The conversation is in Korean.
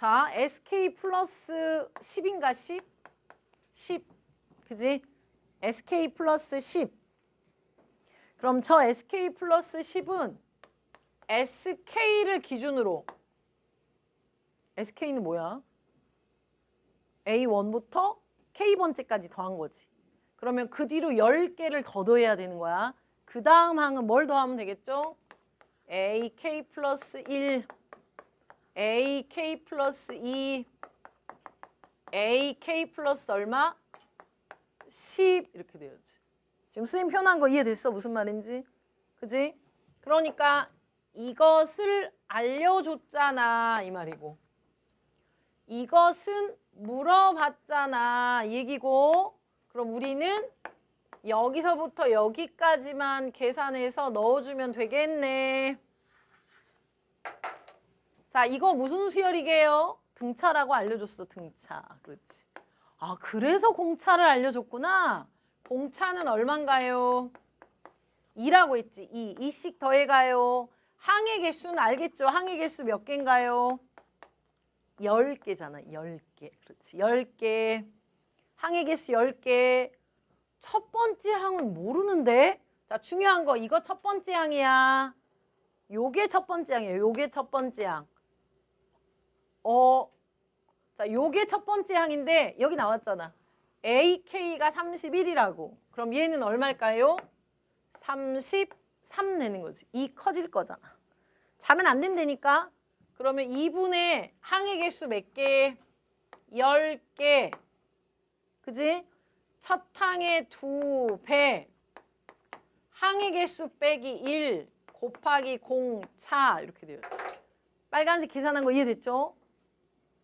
자, SK 플러스 10인가 10? 10. 그지? SK 플러스 10. 그럼 저 SK 플러스 10은 SK를 기준으로 SK는 뭐야? A1부터 K번째까지 더한 거지. 그러면 그 뒤로 10개를 더 더해야 되는 거야. 그 다음 항은 뭘 더하면 되겠죠? AK 플러스 1, AK 플러스 2, AK 플러스 얼마? 10 이렇게 돼야지. 지금 선생님 표현한 거 이해됐어? 무슨 말인지? 그지? 그러니까 이것을 알려줬잖아 이 말이고 이것은 물어봤잖아 이 얘기고 그럼 우리는 여기서부터 여기까지만 계산해서 넣어주면 되겠네. 자, 이거 무슨 수열이게요? 등차라고 알려줬어, 등차. 그렇지. 아, 그래서 공차를 알려줬구나. 공차는 얼만가요? 2라고 했지. 2. 2씩 더해가요. 항의 개수는 알겠죠? 항의 개수 몇 개인가요? 10개잖아. 10개. 그렇지. 10개. 항의 개수 10개. 첫 번째 항은 모르는데? 자, 중요한 거 이거 첫 번째 항이야. 요게 첫 번째 항이에요. 요게 첫 번째 항. 어. 자, 요게 첫 번째 항인데 여기 나왔잖아. AK가 31이라고. 그럼 얘는 얼마일까요? 33 내는 거지. 2 커질 거잖아. 자면 안 된다니까. 그러면 2분의 항의 개수 몇 개? 10개. 그지? 첫 항의 두 배. 항의 개수 빼기 1 곱하기 공차 이렇게 되었지. 빨간색 계산한 거 이해됐죠?